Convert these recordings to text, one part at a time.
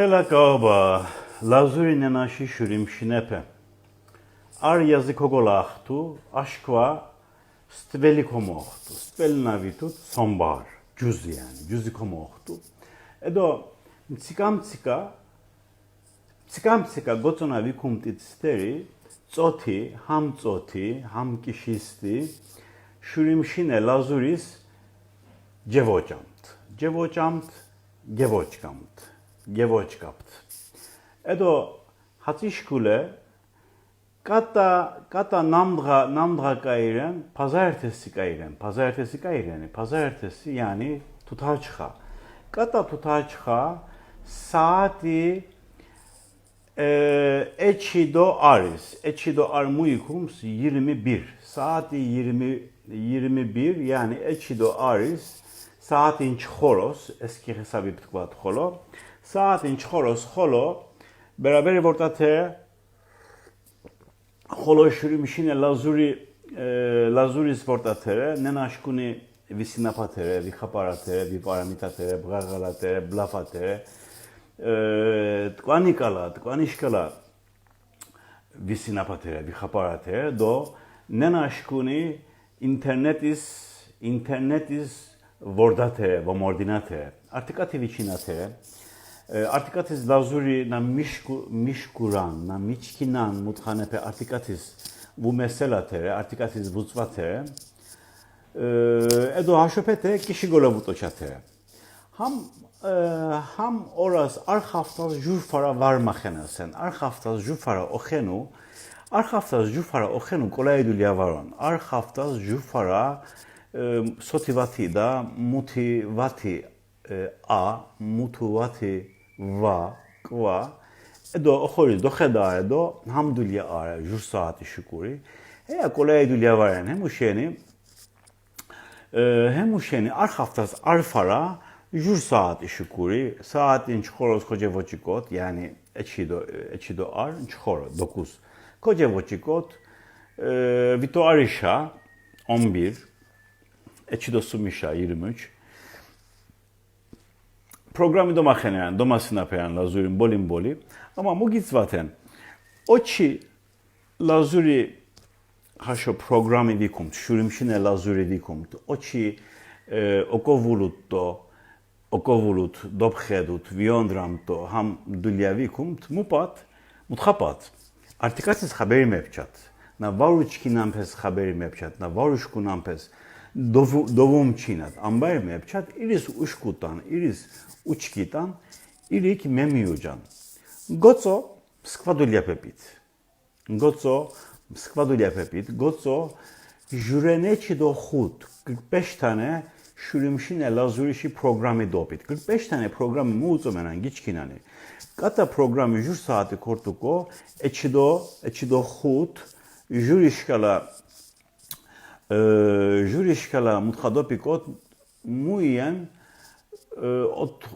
Helak aba, lazurine naşi şürim şinepe. Ar yazı kogolahtu, aşkva stvelikomohtu. Stvelnavitut sonbahar. Cüz yani, cüzikomohtu. Edo, mtsikam tsika, mtsikam tsika gotonavi kumtit steri, tsoti, ham tsoti, ham kişisti, şürimşine lazuris cevocamt. Cevocamt, gevoçkamt. Gevoçkapt. Edo hatişkule Kata kata namdra namdra kayren pazartesi kayren pazartesi kayreni pazartesi yani tutaçha kata tutaçha saati e, eçido aris eçido armuikums 21 saati 20 21 yani eçido aris saatin çoros eski hesabı tıkvat Saat inç horoz holo beraber vortate holo şürümüşine e lazuri e, lazuris vortatere nenaşkuni visinapatere vikaparatere viparamitatere bragalatere blafatere e, tkvanikala tkvanişkala visinapatere vikaparatere do ne nenaşkuni internetis internetis vordatere vomordinatere artık ateviçinatere artikatis lazuri na mişku, mişkuran, na miçkinan muthanepe artikatis bu meselatere, artikatis vutzvatere, edo haşopete kişi gola vutoçatere. Ham e, ham oras arhaftas jurfara var maxenasen, arhaftas jurfara oxenu, arhaftas jurfara oxenu kolayedulya varon, arhaftas jurfara e, sotivati da mutivati e, a, mutuvati va, kva, edo oxori do xeda edo hamdulya ara jur saati şukuri. Heya kolayedulya varen hem uşeni hem uşeni ar haftas arfara jur saat şukuri. Saatin çikoros koca voçikot yani eçido eçido ar çikoro 9. Koca voçikot vito arişa 11 eçido sumişa 23 программе дома хенен, дома синапен, лазурин, болин боли. Ama mogit zaten. Oçi lazuri haşo programi dikumt, şurimşine lazuri dikumt. Oçi e, okovulutto, okovulut, dobhedut, viondramto, ham dulyavikumt, mupat, muthapat. Artık siz haberi mevcut. Na varuçki nampes haberi mevcut, na varuçku nampes. Varuşkunampes dovum çinat. Ambar mepçat, iris uşkutan, iris uçkitan, irik memiucan. Goco składulja pepit. Goco składulya pepit. Goco jüreneçi do hut. 45 tane şürümşine lazurişi programı dopit. 45 tane programı muğzomenen giçkinani. Kata programı jür saati kortuko eçido eçido hut jürişkala e, jürişkala mutxadopikot muyen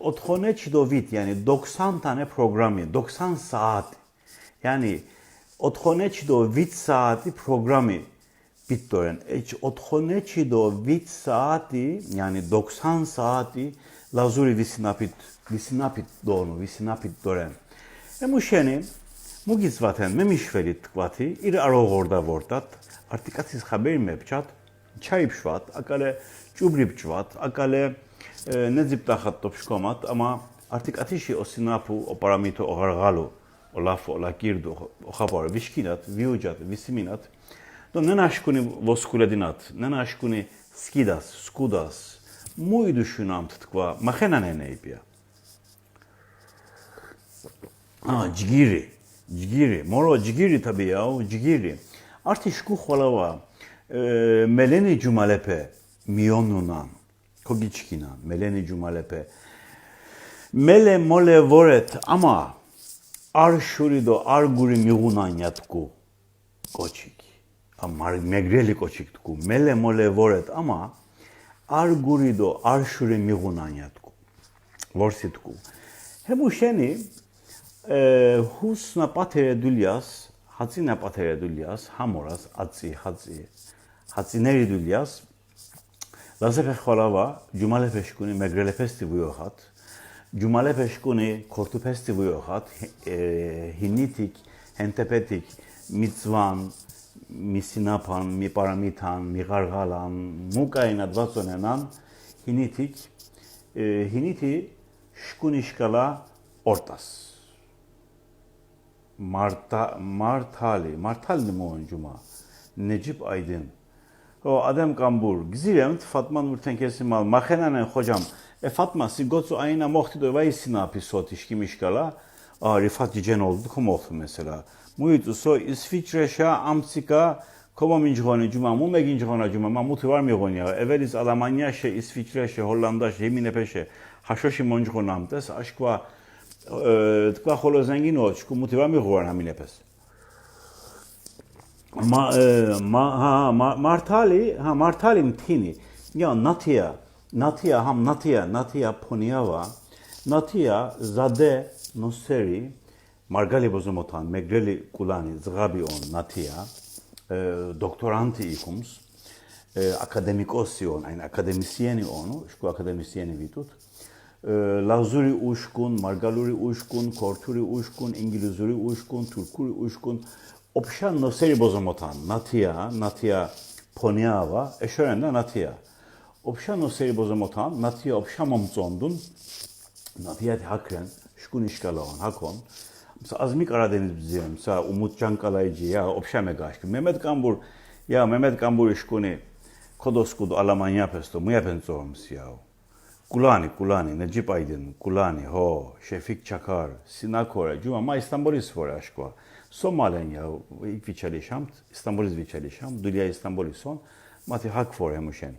otkone çidovit yani 90 tane programı, 90 saat. Yani otkone çidovit saati programı bittoren. Otkone çidovit saati yani 90 saati lazuri visinapit, visinapit donu, visinapit doren. E მოგი ზვათენ მე მიშველი თქვათი ირ არ ოღორდა ვორდათ არტიკაცის ხაბერი მეფჩათ ჩაიფშვათ აკალე ჭუბრიბჭვათ აკალე ნეძიპტახათ ტოფშკომათ ამა არტიკაციში ოსინაფუ ოპარამიტო ოღარღალო ოლაფო ლაკირდო ხაბარ ვიშკინათ ვიუჯათ ვისიმინათ და ნანაშკუნი ვოსკულედინათ ნანაშკუნი სკიდას სკუდას მოიდუშუნამთ თქვა მახენანენეიბია აა ჯგირი. Cigiri, moro cigiri tabii ya, cigiri. Artık şu xolava, meleni cumalepe, miyonunan, Kogiçkina, Meleni Cumalepe. Mele mole voret ama ar şurido ar guri migunan yatku koçik. Amar megreli koçik tku. Mele mole voret ama ar gurido ar şuri migunan yatku. Vorsitku. Hemu şeni հուսնա պատերեդուլիաս, հացինա պատերեդուլիաս, համորաս ացի հացի։ Հացիների դուլիաս լազեփ խորավա ջումալե փեշկունի մեգրելե ֆեստիվի օհատ։ Ջումալե փեշկունի կորտու ֆեստիվի օհատ հինիտիկ հենտեպետիկ միցվան միսինապան, մի պարամիթան, մի ղարգալան, մուկային ադվացոնենան հինիտիկ հինիտի շկունիշկալա օրտաս Marta, Martali, Martali mi on cuma? Necip Aydın. O Adem Kambur, gizilem Fatma Nurten Kesimal, Mahenane hocam, e Fatma si gozu ayına mohti do vay sinapi sot işkimişkala, a Rifat Cicen oldu kumohtu mesela. Muyutu so İsviçre amsika Koma minci cuma mu meginci hona cuma ma mutu var mı ya? Evveliz Almanya şey İsviçre şey Hollanda şey yemine peşe. Haşoşi monci honam des aşkva holo zengin o çku mutu var mı govan hamine pes. Ma, e, ma, ha, ma, Martali, ha, Martali mtini. Ya Natia, Natia, ham Natia, Natia Poniava, Natia Zade Noseri, Margali Bozomotan, Megreli Kulani, Zgabi on Natia, e, doktoranti ikums, e, akademikosi on, ein akademisyeni onu, şku akademisyeni vitut, Lazuri uşkun, Margaluri uşkun, Korturi uşkun, İngilizuri uşkun, Turkuri uşkun, Opşan noseri bozomotan, Natia, Natia Poniava, eşörende Natia. Opşan noseri bozomotan, Natia opşan momzondun, Natia hakren, şkun işgalavan, hakon, Mesela Azmi Karadeniz bizi, mesela Umut Cankalaycı ya Opşame Gaşkı. Mehmet Kambur, ya Mehmet Kambur işkuni Kodoskudu Almanya pesto, mu yapen zormuş ya. Kulani, Kulani, Necip Aydın, Kulani, ho, Şefik Çakar, Sinakore, Cuma, ma İstanbulis for aşkva. Somalen ya, ilk viçalişam, İstanbulis viçalişam, Dülya İstanbulis on, mati hak for hemuşen.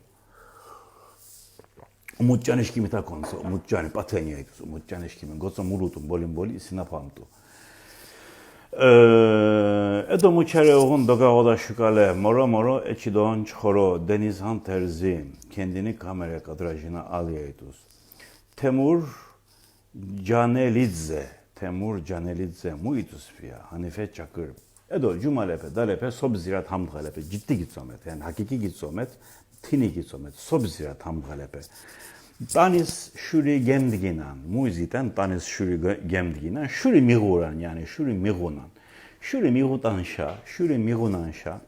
Umutcan işkimi ta konusu, Umutcan, patenya itus, Umutcan işkimi, gozo murutum, bolin boli, sinapamtu. Edo muçere oğun dokavada şükale. Moro moro eçi doğan çoro Deniz Han Terzi kendini kamera kadrajına al yaytuz. Temur Canelidze. Temur Canelidze muitus fiya. Hanife Çakır. Edo Cumalepe Dalepe sob zirat ham galepe ciddi git somet yani hakiki git somet tini git somet sob zirat ham galepe. Tanis şuri gemdiginan, muziten tanis şuri gemdiginan, şuri miguran yani şuri migunan. Şuri migutanşa, şuri migunanşa.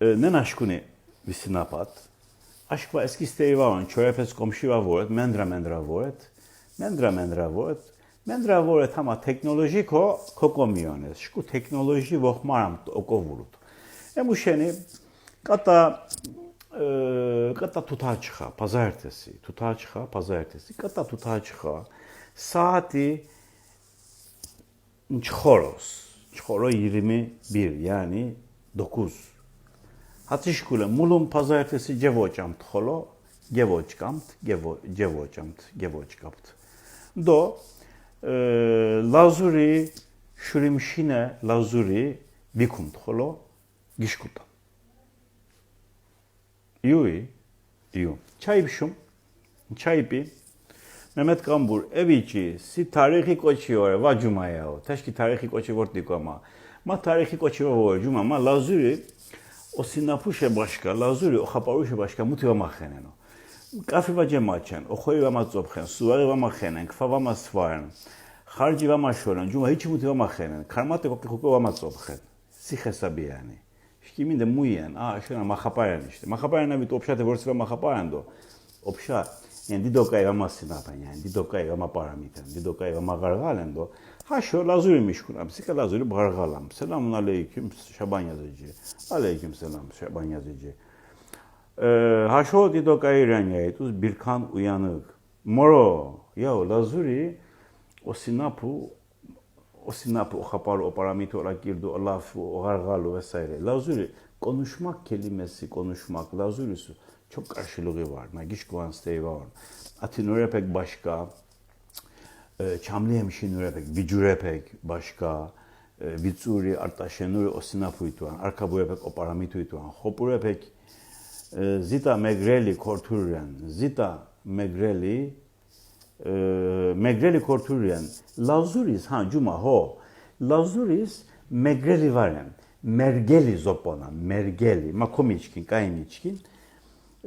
Ne naşkuni visinapat. Aşkva eski steyi varan, çörepes komşiva voret, mendra mendra voret, mendra mendra voret, mendra voret ama teknolojiko kokomiones. Şku teknoloji vohmaram okovurut. E bu şeni kata Kata tutaçha, pazartesi, tutaçha, pazartesi, kata tutaçha, saati çoros, çoro 21 yani 9. Hatişkule mulum pazartesi cevocamt holo, gevoçkamt, gevo, cevocamt, gevoçkapt. Do, e, lazuri, şurimşine lazuri, vikumt holo, gişkutam. იუი იუ ჩაიფშუმ ჩაიპი Mehmet Kambur eviçi si tarihi koçi var va cuma ya o. Teşki tarihi koçi vortdik ama. Ma tarihi koçi var cuma ma lazuri o sinapuşe başka lazuri o haparuşe başka mutiva mahenen o. კაფე ვაჯემაჩენ, ოხოი ვამაწობხენ, სუარი ვამახენენ, ქვა ვამასვარენ, ხარჯი ვამაშორენ, ჯუმა იჩი მუთი ვამახენენ, ქარმატე კოკი ხუკო ვამაწობხენ. სიხესაბიანი. Mahenen, karmate kopti koku va mazophen. Si hesabi yani. Şkimin de muyen, a şuna mahapayan işte. Mahapayan nabit opşate vorsiva mahapayan do. Opşa, yani didoka eva masinapan yani, didoka eva maparamiten, didoka eva magargalen do. Ha şu lazurimiş kunam, sika lazuri bargalam. Selamun aleyküm Şaban yazıcı. Aleyküm selam Şaban yazıcı. Ee, ha şu didoka iren yaytuz birkan uyanık. Moro, ya lazuri o sinapu o sinapu, o haparu, o paramito, o girdu, o lafu, o gargalu vesaire. Lazuri konuşmak kelimesi, konuşmak, lazurisi çok karşılığı var. Nagiş Guanstey var. Atinurepek başka, Çamlıhemşin Nurepek, Vicurepek başka, Vitsuri, Artaşenuri, o sinapu ituan, Arkaburepek, o paramito ituan, Hopurepek, Zita Megreli Korturren, Zita Megreli e, Megreli Korturyen, Lazuris, ha cuma ho, Lazuris Megreli varen, Mergeli zopona, Mergeli, ma komiçkin, kayniçkin,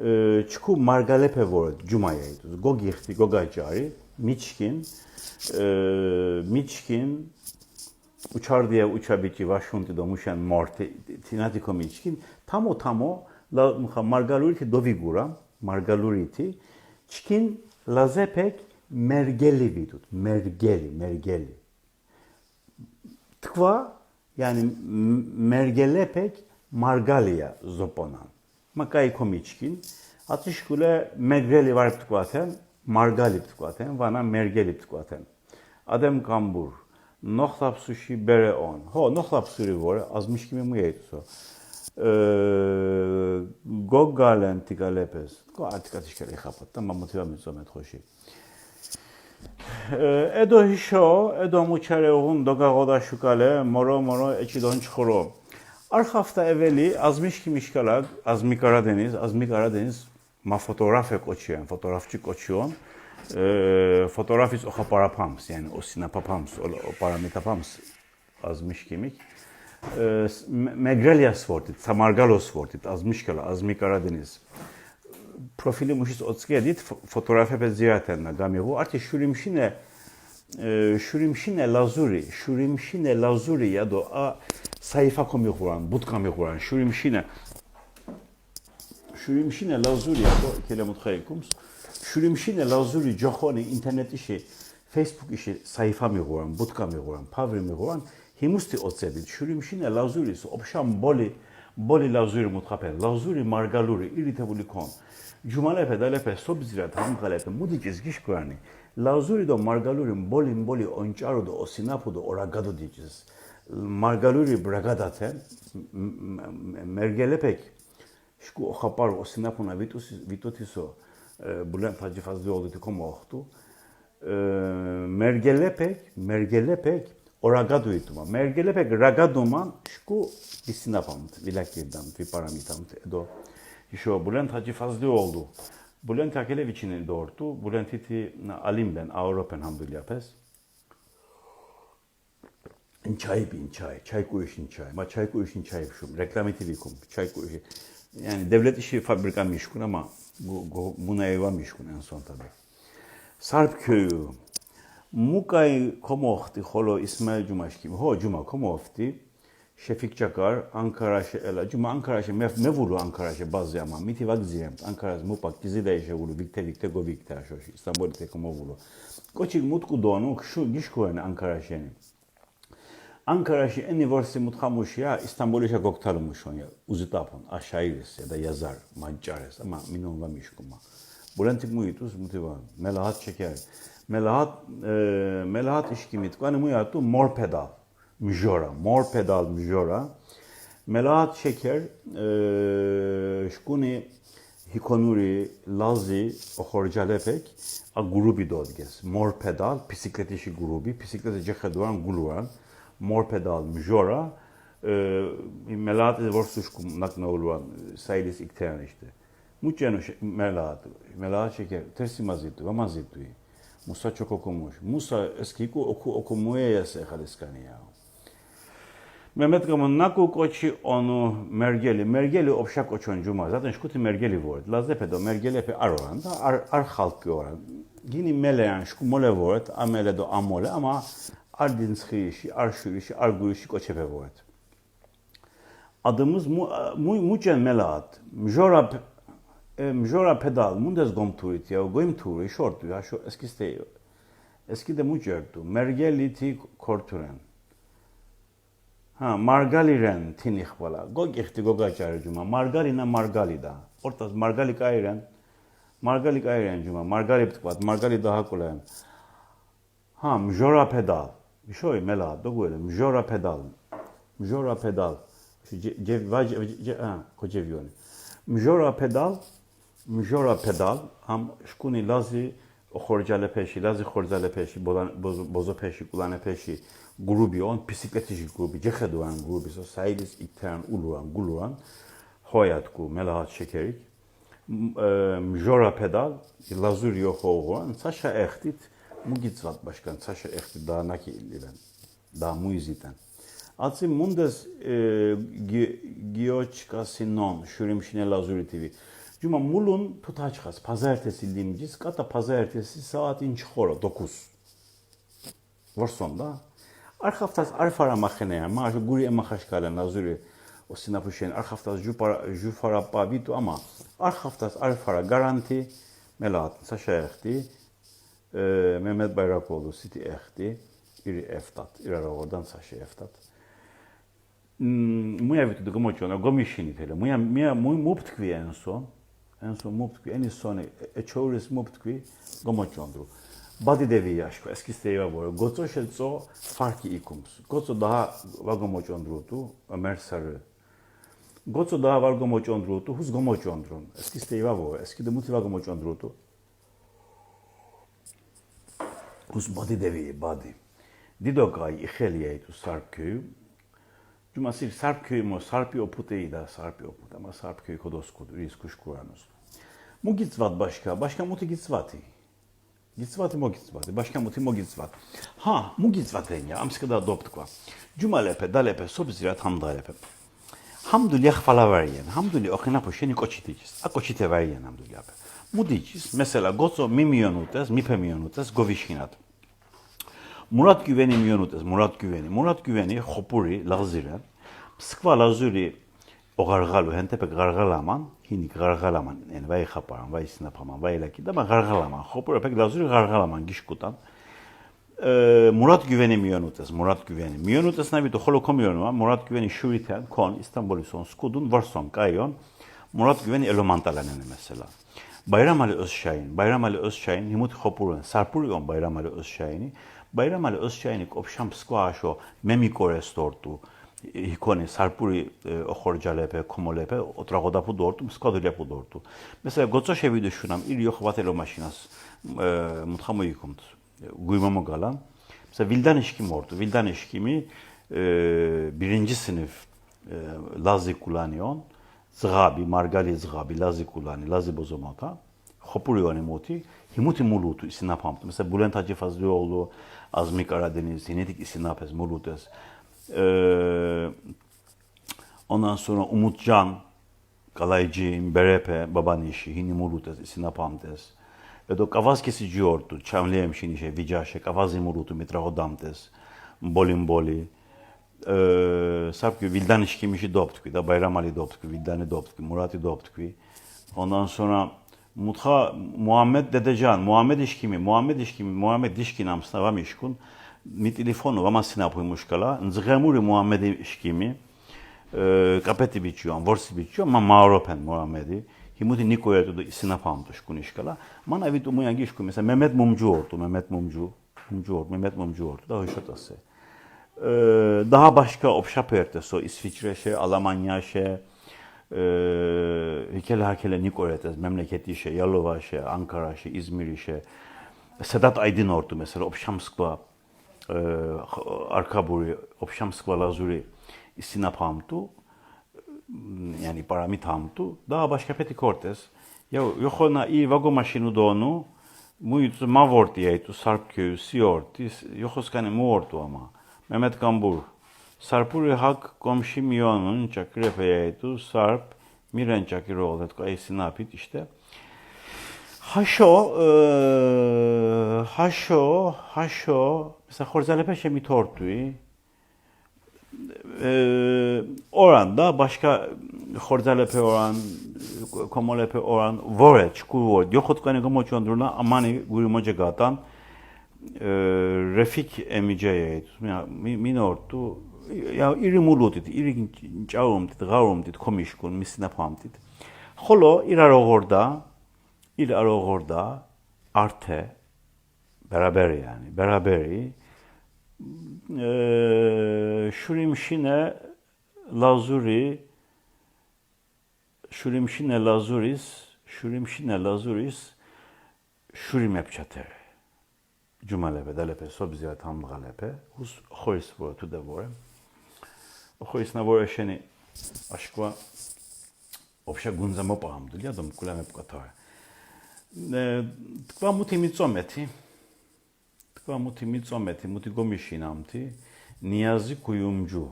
e, çku margalepe voret cumayaydı. Gogihti gogacari miçkin. E, miçkin uçar diye uçabici vaşunti do muşen morte tinatiko miçkin tamo tamo la margaluriti dovigura margaluriti. Çkin lazepek mergeli vidut mergeli mergeli tkva yani mergelepek margalia zoponan. Makai komiçkin. Atışkule megreli var tkvaten, margali tkvaten, vana mergeli tkvaten. Adem kambur. Nohlap sushi bere on. Ho, nohlap suri vore, azmış kimi mu yeytso. Gogalen tigalepes. Go artık atışkele kapat. Tamam motiva mitzomet hoşi. Edo hişo, edo muçareğun dogagoda şukale, moro moro eçidon çukuro. Ark hafta evveli azmış kimişkalag, Azmi Karadeniz, Azmi Karadeniz ma fotoğraf koçuyan, fotoğrafçı koçuyan. E, fotoğrafis oha parapams yani o sinapapams, o, o paramitapams azmış kimik. E, Megrelias vortit, Samargalos vortit, azmış kala, Azmi Karadeniz profili muşis otskedit fotoğrafı ziyaretenle gamivu. Artı şurimşine e, şurimşine lazuri, şurimşine lazuri ya da a sayfa komi kuran, but komi kuran, şurimşine şurimşine lazuri ya da kele muthaykums. Şurimşine lazuri johoni internet işi, Facebook işi sayfa mi kuran, but komi kuran, pavri mi kuran, himusti otsedit. Şurimşine lazuri, opşam boli, boli lazuri muthapen, lazuri margaluri, irritable kon. Cumalepe, dalepe, sobzirat, hamkalepe, mudicis gişkurani. Lazuri do margaluri, bolin boli, onçaro do, osinapu do, oragado diyeceğiz. Margaluri bragadaten, mergelepek, şku oxapar osinapuna vitotiso, bulen tacı fazla oldu tikomo oxtu. Mergelepek, mergelepek, oragado ituma. Mergelepek ragadoman, şku disinapamt, vilakirdamt, viparamitamt, edo. İşo Bülent Hacı Fazlı oldu. Bülent Akeleviç'ini doğurdu. Bülent iti alim ben Avrupa hamdülillah pes. Çay bin çay, çay koyuşun çay. Ma çay koyuşun çay şu. Reklameti vikum. Çay koyuşu. Yani devlet işi fabrika mişkun ama bu, bu, buna eyvah mişkun en son tabi. Sarp köyü. Mukay komohti holo İsmail Cumaşkim. Ho Cuma komofti. Şefik Çakar, Ankara Şeela, Cuma Ankara Şe, mev mevulu Ankara Şe bazı ama miti vagziyem, Ankara mupak dizi de işe vulu, vikte vikte go vikte aşoş, İstanbul te komo vulu. Koçik mutku doğunu, şu giş koyun Ankara Şe'ni. Ankara Şe eni varsi muthamuş ya, İstanbul işe goktalmış on ya, uzitapon, aşairis ya da yazar, mancares ama minon vamiş kuma. Bulentik muyitus mutiva, melahat çeker. Melahat, e, melahat işkimit, kani muyatu mor pedal. Mjora, mor pedal mjora. Melahat şeker, e, şkuni hikonuri, lazi, ohorcalepek, a grubi dodges. Mor pedal, bisiklet işi grubi, bisiklete ceheduan guluan, mor pedal mjora. E, melahat e vorsuşkum nakna uluan, saylis ikteyan işte. Muçeno melahat, melahat şeker, tersi mazitu, ve mazitu. Musa çok okumuş. Musa eskiku oku okumuye yase haliskani koçi onu mergeli. Mergeli opşak koçon cuma. Zaten şkuti mergeli vort. Lazepe do mergeli pe aroran da ar, ar halkı oran. Gini meleyan şku mole vort. Amele do amole ama ardin işi, ar şu işi, ar gu işi koçepe vort. Adımız mu, mu, mucen melaat. Mjora e, mjora pedal. Mundes gom turit ya. Goim turi short ya. Şu eskiste eskide mucertu. Mergeli ti korturen. Ha, margaliren tinih bala. Go gihti go gacar cuma. Margalina margalida. Ortas margalik ayren. Margalik ayren cuma. Margali bitkat. Margali daha kolay. Ha, mjora pedal. Şey mela. Do böyle. Mjora pedal. Mjora pedal. Cev, vaj, ha, kocevioni. Mjora pedal. Mjora pedal. Ham şkuni lazi ხორჯალეფეში, ლაზი ხორჯალეფეში, ბოზოფეში, კულანეფეში გრუბიონ ფისიკეთიში გრუბი ჯეხედوان გრუბისო საიდის ითან ულუან გულუან ჰოიატკუ მელაჰ შეკერიკ მჟორა პედალ ლაზური ოხოღან საშა ეხტით მუგიცვათ başkan საშა ეხტი დაანაკი ილირენ და მუიზიტენ აცი მუნდეს გიოჩკასინონ შურიმშინე ლაზური ტივი Cuma mulun tutaçkas. Pazartesi limcis. Kata pazartesi saat inç xora 9. Varsonda. Arxaftas arfara maxenea. Ma şu guri emaxaşkala nazuri. O sinapuşen arxaftas jupara jufara babitu ama arxaftas arfara garanti melat saşa ehti. Ee, Mehmet Bayrakoğlu City ehti. İri eftat. İrara oradan saşa eftat. Muja vitu të gëmoqona, gomishinit hele. Muja, muj mu pëtkvi en son. Pëtkvi, eni son e, e çoris mu pëtkvi, gomoqondru. Badi devi yaşko, eski steyva bore. Goco şelco farki ikums. Goco daha var gomoqondrutu, Ömer Sarı. Goco daha var gomoqondrutu, huz gomoqondrun. Eski steyva bore, eski de muti var gomoqondrutu. Huz badi devi, badi. Didogay, ixeliyeytu Sarpköy'ü, Cumasir Sarpköy mo Sarpi Oputei da Sarpi Oput ama Sarpköy Kodoskud Riz Kuşkuranus. Mu gitsvat başka, başka muti gitsvati. Gitsvati mo gitsvati, başka muti mo gitsvat. Ha, mu gitsvaten ya, amskada doptkva. Cumalepe, dalepe, sobzirat hamdalepe. Hamdülillah fala veryen. Hamdülillah okina poşeni koçiticis. A koçite veryen hamdülillah. Mu dicis, mesela gozo mi milyonutes, mi pe milyonutes, govişkinat. Murat Güven'i miyonutas, Murat Güven'i. Murat Güven'i xopuri, lagziren. Skva lazuri o gargalu, hentepe gargalaman, hinik gargalaman, yani vay xaparan, vay sinapaman, vay lakid ama gargalaman. Xopuri pek lazuri gargalaman, gişkutan. Ee, Murat Güven'i miyonutas, Murat Güven'i. Miyonutas ne bir holo komiyonu Murat Güven'i şuriten, kon, İstanbul'u son, skudun, varson, kayon. Murat Güven'i elomantalanene mesela. Bayram Ali Özşahin, Bayram Ali Özşahin, himut xopurun, sarpurion Bayram Ali Özşahin'i. байрамали ოსჩაინი კოფშამფსკვა აშო მემიკორეს დორტუ. იქონი სარპური ოხორჯალეფე ქომოლეფე ოტრაღოდაფუ დორტუ მსკოდილებუ დორტუ. მესა გოცო შევიდეშუნამ ილიო ხვათელო მაშინას მუთხამო იქომთ გუიმამო გალა. მესა ვილდანეშკი მორტუ ვილდანეშკიმი birinci sınıf e, Lazi Kulanion, Zgabi, Margali Zgabi, Lazi Kulani, Lazi Bozomata, Hopurioni Moti, Himuti mulutu isinapamtı. Mesela Bülent Hacı Fazlioğlu, Azmi Karadeniz, Hinetik isinapes mulutes. Ee, ondan sonra Umutcan, Kalaycı, Berepe, Babanişi, Hini mulutes isinapamtes. Edo kavaz kesici ordu, Çamliyem şinişe, Vicaşe, kavazi mulutu, mitrahodamtes, Bolim boli. Ee, Sapkı Vildan işkimişi doptkvi, da Bayram Ali doptkvi, Vildani doptkvi, Murati doptkvi. Ondan sonra Mutha Muhammed Dedecan, Muhammed İşkimi, Muhammed İşkimi, Muhammed Dişkin amsna vam işkun. Mi telefonu vama sinapuymuş kala. Nzgemuri Muhammed İşkimi. Kapeti biçiyor, vorsi biçiyor, ma Mauropen Muhammed'i. Himuti Nikoya tudu sinapamtuş kun işkala. Mana vitu muyan gişku mesela Mehmet Mumcu ordu, Mehmet Mumcu. Mumcu ordu, Mehmet Mumcu ordu. Daha hoşatası. Daha başka opşaperte so İsviçre şey, Almanya şey, hikele hakele Nikoretes, memleketi işe, Yalova işe, Ankara işe, İzmir işe, Sedat Aydın ordu mesela, Opşamskva, e, Arkaburi, Opşamskva Lazuri, Sinapamtu, yani Paramitamtu, daha başka peti Cortes. Ya yok ona iyi vago maşinu donu, muito mavorti eitu Sarpköy'ü, Siorti, yok skani muortu ama. Mehmet Kambur, Sarpuri hak komşi miyonun çakirepeyeytu sarp miren çakiroğlu etko esinapit işte. Haşo, e, haşo, haşo, mesela Horzalepeşe mitortui, e, oranda başka Horzalepe oran, Komolepe oran, Voreç, Kuvor, Yokotkani Gomoçondruna Amani Gurimoce Gatan, e, Refik Emice'ye, minortu, ირიმულოდით, ირიგინჭავომდით, ღავომდით, კომიშკუნ მისნაფამდით. ხოლო ირარ ოღორდა, ირარ ოღორდა ართე beraber yani beraberi ee, Şurimşine Lazuri Şurimşine Lazuris Şurimşine Lazuris Şurim yapçater Cumalepe dalepe sobziyat hamdgalepe hus hoys bu tu devore охоисного решения. Ашква вообще гунза мопам, для дом куляме покатая. თქვა მუთი მიწომეთი თქვა მუთი მიწომეთი მუთი გომიშინამთი ნიაზი გუიუმჯუ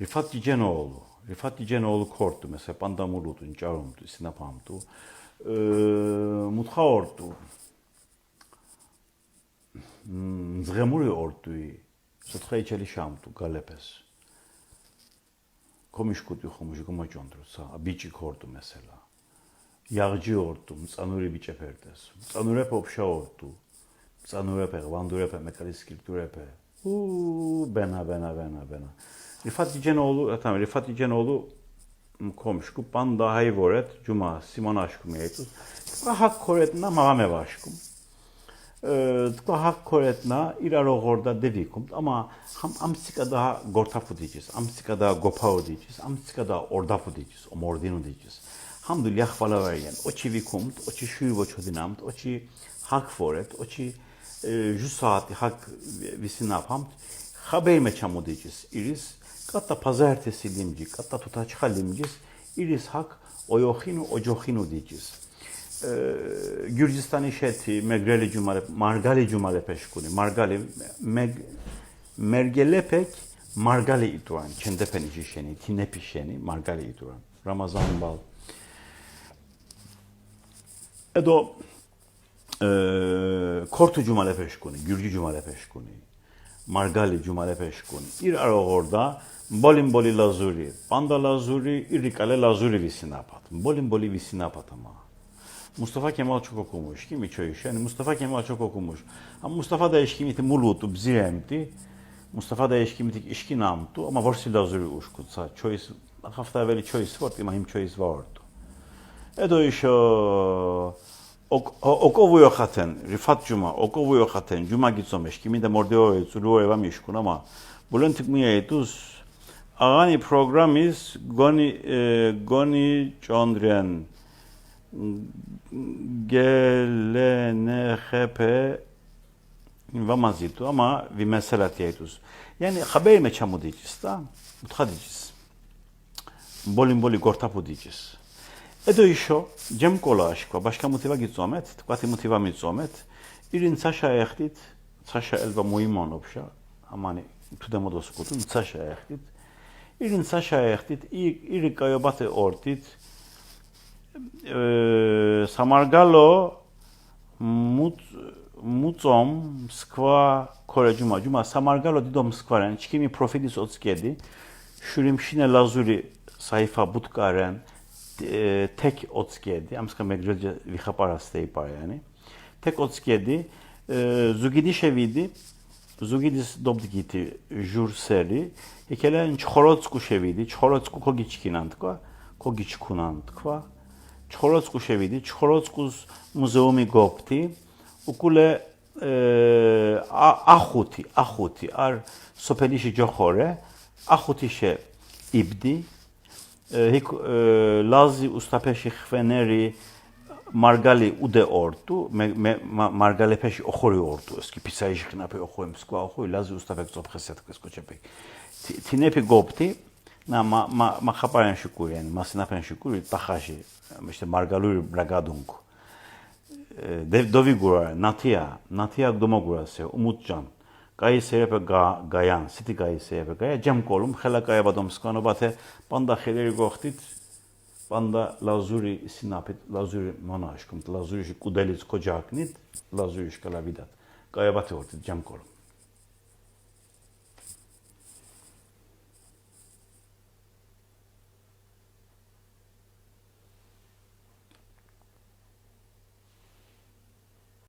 რიფატი ჯენოოლუ რიფატი ჯენოოლუ ქორტუ მესე პანდამულუტუ ნჭარომტუ სინაფამტუ მუთხა ორტუ ზღემური ორტუ სოცხეიჩელი შამტუ გალეფეს şamdu, galepes. Komişkudu, xomuşu maçondrusa. Biçi kordu mesela. Yağcı ordu, mtsanuri biçe perdes. Mtsanurepe opşa ordu. Mtsanurepe, vandurepe, mekaliskirturepe. Uuu, bena, bena, bena, bena. Rifat Dicenoğlu, e, tamam Rifat Dicenoğlu komşku, pan daha iyi voret, cuma, simon aşkum yetus. Hak koretna mağame vaşkum. Tıkla hak koretna iraro gorda devikum ama ham amsika daha gortafu diyeceğiz. Amsika daha gopao diyeceğiz. Amsika daha ordafu diyeceğiz. O mordinu diyeceğiz. Hamdul yahvala vergen. Oçi vikumt, oçi şuyvo çodinamt, oçi hak foret, oçi ju saati hak visinapamt. Haberme çamu diyeceğiz. İris katta pazartesi limci, katta tutaçka limcis. İris hak oyohinu ocohinu diyeceğiz. Gürcistan işeti, Megreli Cumale, Margali Cumale peşkuni, Margali, Meg, Mergelepek, Margali ituran, Çendepen işeni, Tinep işeni, Margali ituran, Ramazan bal. Edo, e, Kortu Cumale peşkuni, Gürcü Cumale peşkuni, Margali Cumale peşkuni. Ir orada, Bolin boli lazuri, panda lazuri, irrikale lazuri visinapat. Bolin boli visinapat ama. Mustafa Kemal çok okumuş. Kim içiyor iş? Yani Mustafa Kemal çok okumuş. Ama Mustafa da eşkimiti mulutu, bziremti. Mustafa da eşkimiti işki namtu ama vorsi lazuri uşkutsa. Choice, hafta evveli choice var, ima him choice vardı. Edo iş o okovuyor haten, Rifat Cuma, okovuyor haten, Cuma gitsom eşkimi de mordeo zuluyor evam işkun ama bulentik mi yetus Ağani programiz goni e, goni çondren gelenehepe vamazitu ama vi meselat yetus. Yani haber me çamu diyeceğiz da mutha diyeceğiz. Bolin boli gortapu diyeceğiz. Edo işo cem kola aşkva başka motiva gitzomet, tkvati motiva mitzomet. İrin saşa ehtit, saşa elva muimon opşa. Amani tudemo doskutun saşa ehtit. İrin saşa ehtit, iri kayobate ortit, Samargalo mut mucom skva kore cuma Samargalo didom skvaren çkimi profetis otskedi şurimşine lazuri sayfa butkaren e, tek otskedi amska megrilce vihaparastei par yani. Tek otskedi zugidişevidi Zugidis dobdgiti jur seri. Ekelen çhorotsku şevidi çhorotsku kogiçkinantkva kogiçkunantkva ჩხოროწყუ შევიდი, ჩხოროწყუს მუზეუმი გოფთი, უკულე ახუთი, ახუთი, არ სოფელიში ჯოხორე, ახუთიშე იბდი, ჰიკ ლაზი უსტაფეში ხვენერი მარგალი უდე ორტუ მე მარგალეფეში ოხორი ორტუ ეს კი ფისაიში ხნაფე ოხოემ სკვა ოხოი ლაზი უსტაფე გწოფხესეთ ეს კოჩეპი თინეფი გოპტი ნა მა მა ხაპარენში კურიან მასნაფენში კური ტახაში. işte margalur bragadung. Dovigura, Natia, Natia Domogurase, Umutcan, გაისეებ გაიან, სიტი გაისეებ გაია ჯამკოლუმ ხელაკაებადომ სკანობათე პანდა ხელერი გოხტით პანდა ლაზური სინაფით ლაზური მონაშკუმთ ლაზურიში კუდელის ქოჯაკნით ლაზურიშ კალავიდათ გაიაბათე ორთით ჯამკოლუმ